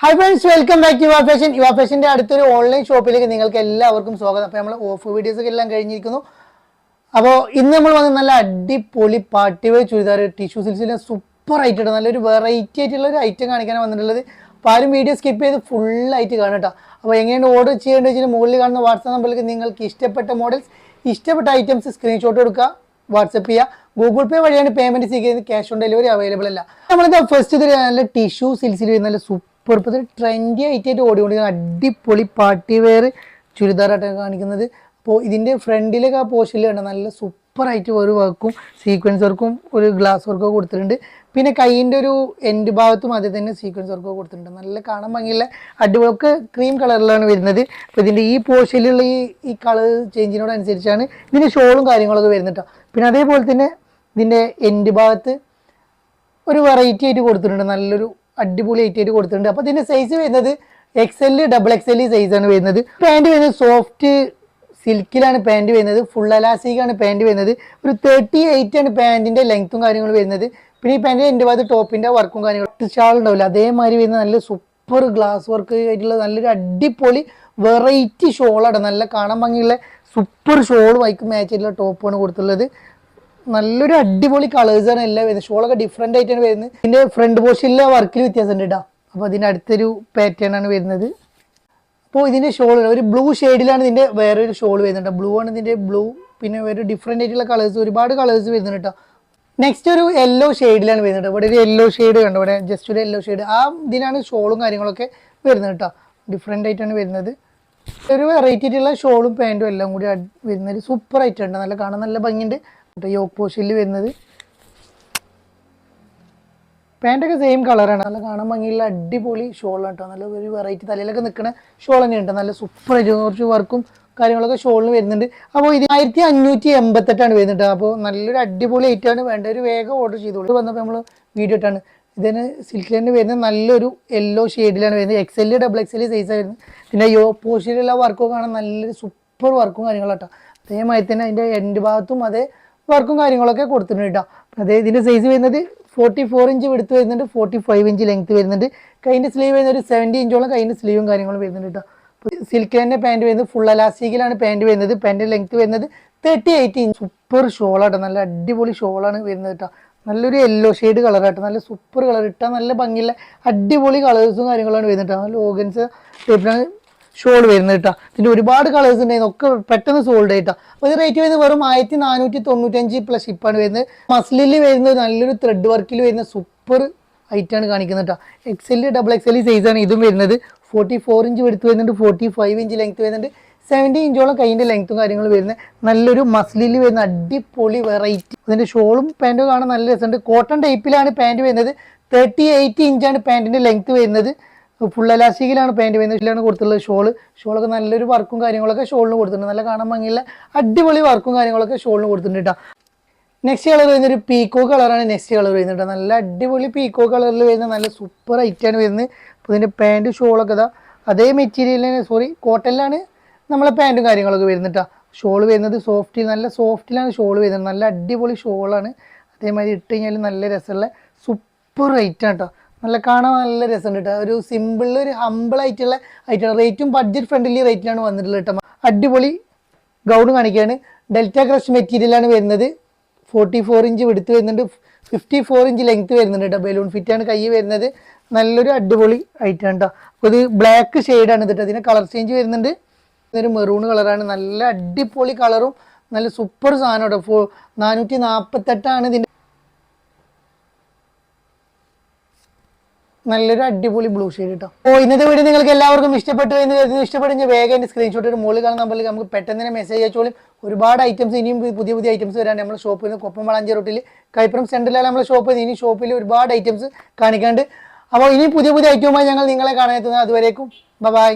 Hi friends welcome back Yuva fashion Yuva ഫാഷന്റെ അടുത്തൊരു online ഷോപ്പിലേക്ക് നിങ്ങൾക്ക് എല്ലാവർക്കും സ്വാഗതം. അപ്പോൾ നമ്മൾ ഓഫ് വീഡിയോസ് ഒക്കെ എല്ലാം കഴിഞ്ഞിരിക്കുന്നു. അപ്പോൾ ഇന്ന് നമ്മൾ വന്ന് നല്ല അടിപൊളി പാർട്ടി വെയർ ചുരിദാർ ടിഷ്യൂ സിൽസിലെ സൂപ്പർ ആയിട്ട് നല്ലൊരു വെറൈറ്റി ആയിട്ടുള്ള ഒരു ഐറ്റം കാണിക്കാൻ വന്നിട്ടുള്ളത്. അപ്പോൾ ആരും വീഡിയോ സ്കിപ്പ് ചെയ്ത് ഫുൾ ആയിട്ട് കേട്ടോ. അപ്പോൾ എങ്ങനെയാണ് ഓർഡർ ചെയ്യേണ്ടത് വെച്ചാൽ മുകളിൽ കാണുന്ന വാട്സാപ്പ് നമ്പറിലേക്ക് നിങ്ങൾക്ക് ഇഷ്ടപ്പെട്ട മോഡൽസ് ഇഷ്ടപ്പെട്ട ഐറ്റംസ് സ്ക്രീൻഷോട്ട് എടുക്കുക വാട്സപ്പ് ചെയ്യുക. ഗൂഗിൾ പേ വഴിയാണ് പേയ്മെന്റ് ചെയ്യുന്നത്. ക്യാഷ് ഓൺ ഡെലിവറി അവൈലബിൾ അല്ല. നമ്മളിത് ഫസ്റ്റ് നല്ല ടിഷ്യൂ സിൽസിൽ നല്ല സൂപ്പർ ഇപ്പോൾ ട്രെൻഡി ആയിട്ട് ഓടിക്കൊണ്ടിരിക്കുന്ന അടിപൊളി പാർട്ടി വെയർ ചുരിദാറായിട്ടാണ് കാണിക്കുന്നത്. അപ്പോൾ ഇതിന്റെ ഫ്രണ്ടിലേക്ക് ആ പോസ്റ്റിൽ കണ്ട നല്ല സൂപ്പറായിട്ട് ഒരു വർക്കും സീക്വൻസ് വർക്കും ഒരു ഗ്ലാസ് വർക്കൊക്കെ കൊടുത്തിട്ടുണ്ട്. പിന്നെ കൈയിന്റെ ഒരു എൻഡ് ഭാഗത്തും അതിൽ തന്നെ സീക്വൻസ് വർക്കൊക്കെ കൊടുത്തിട്ടുണ്ട്. നല്ല കാണാൻ ഭംഗിയുള്ള അടിപൊളിയൊക്കെ ക്രീം കളറിലാണ് വരുന്നത്. അപ്പോൾ ഇതിന്റെ ഈ പോസ്റ്റിലുള്ള ഈ ഈ കളർ ചേഞ്ചിനോടനുസരിച്ചാണ് ഇതിന്റെ ഷോളും കാര്യങ്ങളൊക്കെ വരുന്നത് കേട്ടോ പിന്നെ അതേപോലെ തന്നെ ഇതിന്റെ എൻഡ് ഭാഗത്ത് ഒരു വെറൈറ്റി ആയിട്ട് കൊടുത്തിട്ടുണ്ട്. നല്ലൊരു അടിപൊളി ആയിട്ട് കൊടുത്തിട്ടുണ്ട്. അപ്പോൾ ഇതിന്റെ സൈസ് വരുന്നത് എക്സ് ഡബിൾ എക്സ് എൽ സൈസാണ് വരുന്നത്. പാന്റ് വരുന്നത് സോഫ്റ്റ് സിൽക്കിലാണ് പാന്റ് വരുന്നത്. ഫുൾ അലാസ്റ്റിക്കാണ് പാന്റ് വരുന്നത്. ഒരു തേർട്ടി എയ്റ്റ് ആണ് പാന്റിന്റെ ലെങ്ത്തും കാര്യങ്ങളും വരുന്നത്. പിന്നെ ഈ പാന്റിന്റെ എന്റെ ഭാഗത്ത് ടോപ്പിന്റെ വർക്കും കാര്യങ്ങളും ഷാൾ ഉണ്ടാവില്ല. അതേമാതിരി വരുന്ന നല്ല സൂപ്പർ ഗ്ലാസ് വർക്ക് ആയിട്ടുള്ള നല്ലൊരു അടിപൊളി വെറൈറ്റി ഷോളാണ് നല്ല കാണാൻ ഭംഗിയുള്ള സൂപ്പർ ഷോളുമായിട്ട് മാച്ച് ആയിട്ടുള്ള ടോപ്പാണ് കൊടുത്തുള്ളത് നല്ലൊരു അടിപൊളി കളേഴ്സ് കളേഴ്സാണ് എല്ലാം വരുന്നത്. ഷോളൊക്കെ ഡിഫറെന്റ് ആയിട്ടാണ് വരുന്നത്. ഇതിന്റെ ഫ്രണ്ട് പോർഷനിലെ വർക്കിൽ വ്യത്യാസം ഉണ്ട് കേട്ടോ അപ്പോൾ അതിന്റെ അടുത്തൊരു പാറ്റേൺ ആണ് വരുന്നത്. അപ്പോൾ ഇതിന്റെ ഷോൾ ഒരു ബ്ലൂ ഷെയ്ഡിലാണ് ഇതിന്റെ വേറൊരു ഷോൾ വരുന്നുണ്ട് ബ്ലൂ ആണ് ഇതിന്റെ ബ്ലൂ പിന്നെ വേറെ ഡിഫറെന്റ് ആയിട്ടുള്ള കളേഴ്സ് ഒരുപാട് കളേഴ്സ് വരുന്നുണ്ട് കേട്ടോ നെക്സ്റ്റ് ഒരു യെല്ലോ ഷെയ്ഡിലാണ് വരുന്നത് ഇവിടെ ഒരു യെല്ലോ ഷെയ്ഡ് കണ്ടോ? ഇവിടെ ജസ്റ്റ് ഒരു യെല്ലോ ഷെയ്ഡ് ആ ഇതിനാണ് ഷോളും കാര്യങ്ങളൊക്കെ വരുന്നത് കേട്ടോ ഡിഫറെന്റ് ആയിട്ടാണ് വരുന്നത്. ഒരു വെറൈറ്റി ആയിട്ടുള്ള ഷോളും പാന്റും എല്ലാം കൂടി അഡ് വരുന്നത്. സൂപ്പർ ആയിട്ടുണ്ട് നല്ല കാണാൻ നല്ല ഭംഗിയുണ്ട്. കേട്ടോ യോക്ക് പോഷിൽ വരുന്നത്. പാന്റൊക്കെ സെയിം കളറാണ് നല്ല കാണാൻ ഭംഗിയുള്ള അടിപൊളി ഷോളാണ് കേട്ടോ നല്ല ഒരു വെറൈറ്റി തലയിലൊക്കെ നിൽക്കുന്ന ഷോൾ തന്നെയുണ്ട്. നല്ല സൂപ്പർ കുറച്ച് വർക്കും കാര്യങ്ങളൊക്കെ ഷോളിന് വരുന്നുണ്ട്. അപ്പോൾ ഇത് ആയിരത്തി അഞ്ഞൂറ്റി എൺപത്തെട്ടാണ് വരുന്നത് അപ്പോൾ നല്ലൊരു അടിപൊളി ഐറ്റമാണ് വേണ്ട ഒരു വേഗം ഓർഡർ ചെയ്തോളൂ. വന്നപ്പോൾ നമ്മൾ വീഡിയോ ഇട്ടാണ്. ഇതിന് സിൽക്ക് തന്നെ വരുന്നത് നല്ലൊരു യെല്ലോ ഷെയ്ഡിലാണ് വരുന്നത്. X L double X L സൈസാണ് വരുന്നത് പിന്നെ യോ പോസ്റ്റിലുള്ള വർക്കൊക്കെ കാണാൻ നല്ലൊരു സൂപ്പർ വർക്കും കാര്യങ്ങളാട്ടോ അതേമാതിരി തന്നെ അതിന്റെ എൻഡ് ഭാഗത്തും അതേ വർക്കും കാര്യങ്ങളൊക്കെ കൊടുത്തിട്ടുണ്ട് കേട്ടോ. അതായത് ഇതിന്റെ സൈസ് വരുന്നത് ഫോർട്ടി ഫോർ ഇഞ്ച് എടുത്ത് വരുന്നുണ്ട് ഫോർട്ടി ഫൈവ് ഇഞ്ച് ലെങ്ത് വരുന്നുണ്ട് കൈന്റെ സ്ലീവ് വരുന്നത് ഒരു സെവന്റി ഇഞ്ചോളം കൈന്റെ സ്ലീവും കാര്യങ്ങളും വരുന്നുണ്ട് കേട്ടോ. സിൽക്ക് തന്നെ പാന്റ് വരുന്നത് ഫുൾ അലാസ്റ്റിക്കിലാണ് പാന്റ് വരുന്നത്. പാന്റ് ലെങ്ത് വരുന്നത് thirty eight inch super shawl ഷോളാട്ടോ നല്ല അടിപൊളി ഷോളാണ് വരുന്നത് കേട്ടോ. നല്ലൊരു യെല്ലോ ഷെയ്ഡ് കളറാട്ടോ നല്ല സൂപ്പർ കളർ ഇട്ടാൽ നല്ല ഭംഗിയുള്ള അടിപൊളി കളേഴ്സും കാര്യങ്ങളാണ് വരുന്നത് നല്ല ഓഗൻസ് ടൈപ്പിലാണ് ഷോൾ വരുന്നത് കേട്ടോ. ഇതിന്റെ ഒരുപാട് കളേഴ്സ് ഉണ്ടായിരുന്നു ഒക്കെ പെട്ടെന്ന് സോൾഡ് ആയിട്ടോ അപ്പോൾ ഇത് റേറ്റ് വരുന്നത് വെറും ആയിരത്തി നാനൂറ്റി തൊണ്ണൂറ്റഞ്ച് പ്ലസ് ഷിപ്പാണ് വരുന്നത് മസ്ലിൽ വരുന്നത് നല്ലൊരു ത്രെഡ് വർക്കിൽ വരുന്ന സൂപ്പർ ആണ് കാണിക്കുന്നത് കേട്ടോ. X L double X L സൈസാണ് ഇതും വരുന്നത്. ഫോർട്ടി ഫോർ ഇഞ്ച് എടുത്ത് വരുന്നുണ്ട് ഫോർട്ടി ഫൈവ് ഇഞ്ച് ലെങ്ത് വരുന്നുണ്ട് സെവന്റി ഇഞ്ചോളം കൈയിന്റെ ലെങ്ത്തും കാര്യങ്ങളും വരുന്നത്. നല്ലൊരു മസ്ലിൽ വരുന്ന അടിപൊളി വെറൈറ്റി അതിന്റെ ഷോളും പാന്റും കാണാൻ നല്ല രസമുണ്ട്. കോട്ടൺ ടൈപ്പിലാണ് പാന്റ് വരുന്നത്. തേർട്ടി എയ്റ്റ് ഇഞ്ചാണ് പാന്റിന്റെ ലെങ്ത് വരുന്നത്. ഫുൾ എലാസ്റ്റിക്കിലാണ് പാന്റ് വരുന്നത് ഇതിലാണ് കൊടുത്തിട്ടുള്ളത് ഷോൾ ഷോളൊക്കെ നല്ലൊരു വർക്കും കാര്യങ്ങളൊക്കെ ഷോളിന് കൊടുത്തിട്ടുണ്ട്. നല്ല കാണാൻ ഭംഗിയുള്ള അടിപൊളി വർക്കും കാര്യങ്ങളൊക്കെ ഷോളിന് കൊടുത്തിട്ടുണ്ട് കേട്ടോ നെക്സ്റ്റ് കളർ വരുന്ന ഒരു പീക്കോ കളറാണ് നെക്സ്റ്റ് കളർ വരുന്നത് കേട്ടോ നല്ല അടിപൊളി പീക്കോ കളറിൽ വരുന്ന നല്ല സൂപ്പർ ഐറ്റാണ് വരുന്നത്. അപ്പോൾ ഇതിന്റെ പാന്റ് ഷോളൊക്കെ ഇതാ. അതേ മെറ്റീരിയലിന് സോറി കോട്ടനിലാണ് നമ്മളെ പാന്റും കാര്യങ്ങളൊക്കെ വരുന്നത് കേട്ടോ ഷോൾ വരുന്നത് സോഫ്റ്റിൽ നല്ല സോഫ്റ്റിലാണ് ഷോൾ വരുന്നത്. നല്ല അടിപൊളി ഷോളാണ് അതേമാതിരി ഇട്ട് കഴിഞ്ഞാൽ നല്ല രസമുള്ള സൂപ്പർ ഐറ്റാണ് കേട്ടോ നല്ല കാണാൻ നല്ല രസമുണ്ട് കേട്ടോ ഒരു സിമ്പിൾ ഒരു ഹമ്പിൾ ആയിട്ടുള്ള ഐറ്റം റേറ്റും ബഡ്ജറ്റ് ഫ്രണ്ട്ലി റേറ്റിലാണ് വന്നിട്ടുള്ളത് കേട്ടോ അടിപൊളി ഗൗൺ കാണിക്കുകയാണ് ഡെൽറ്റ ക്രഷ് മെറ്റീരിയലാണ് വരുന്നത്. ഫോർട്ടി ഫോർ ഇഞ്ച് വിടുത്ത് വരുന്നുണ്ട്. ഫിഫ്റ്റി ഫോർ ഇഞ്ച് ലെങ്ത് വരുന്നുണ്ട് കേട്ടോ ബലൂൺ ഫിറ്റാണ് കൈ വരുന്നത്. നല്ലൊരു അടിപൊളി ഐറ്റം കേട്ടോ അപ്പോൾ ഇത് ബ്ലാക്ക് ഷെയ്ഡാണ് കേട്ടോ ഇതിന് കളർ ചേഞ്ച് വരുന്നുണ്ട്. ഇതൊരു മെറൂൺ കളറാണ് നല്ല അടിപൊളി കളറും നല്ല സൂപ്പർ സാധനം കേട്ടോ ഫോ നാനൂറ്റി നാൽപ്പത്തെട്ടാണ് ഇതിന്റെ നല്ലൊരു അടിപൊളി ബ്ലൂ ഷെയ്ഡ് കേട്ടോ ഓ ഇന്നത്തെ വീഡിയോ നിങ്ങൾക്ക് എല്ലാവർക്കും ഇഷ്ടപ്പെട്ടു എന്ന് കരുതുന്നു ഇഷ്ടപ്പെടുന്ന വേഗം എന്റെ സ്ക്രീൻഷോട്ട് ഒരു മുകളിൽ കാണുന്ന നമ്പറിൽ നമുക്ക് പെട്ടെന്ന് തന്നെ മെസ്സേജ് അയച്ചോളും. ഒരുപാട് ഐറ്റംസ് ഇനിയും പുതിയ പുതിയ ഐറ്റംസ് വരാണ്ട്. നമ്മുടെ ഷോപ്പിൽ നിന്ന് കൊപ്പം വളഞ്ചേ റോട്ടിൽ കൈപ്പുറം സെന്ററിലാണ് നമ്മുടെ ഷോപ്പ് ഇനി ഷോപ്പിൽ ഒരുപാട് ഐറ്റംസ് കാണിക്കാണ്ട്. അപ്പോൾ ഇനി പുതിയ പുതിയ ഐറ്റവുമായി ഞങ്ങൾ നിങ്ങളെ കാണാൻ എത്തുന്നത് അതുവരേക്കും. ബൈ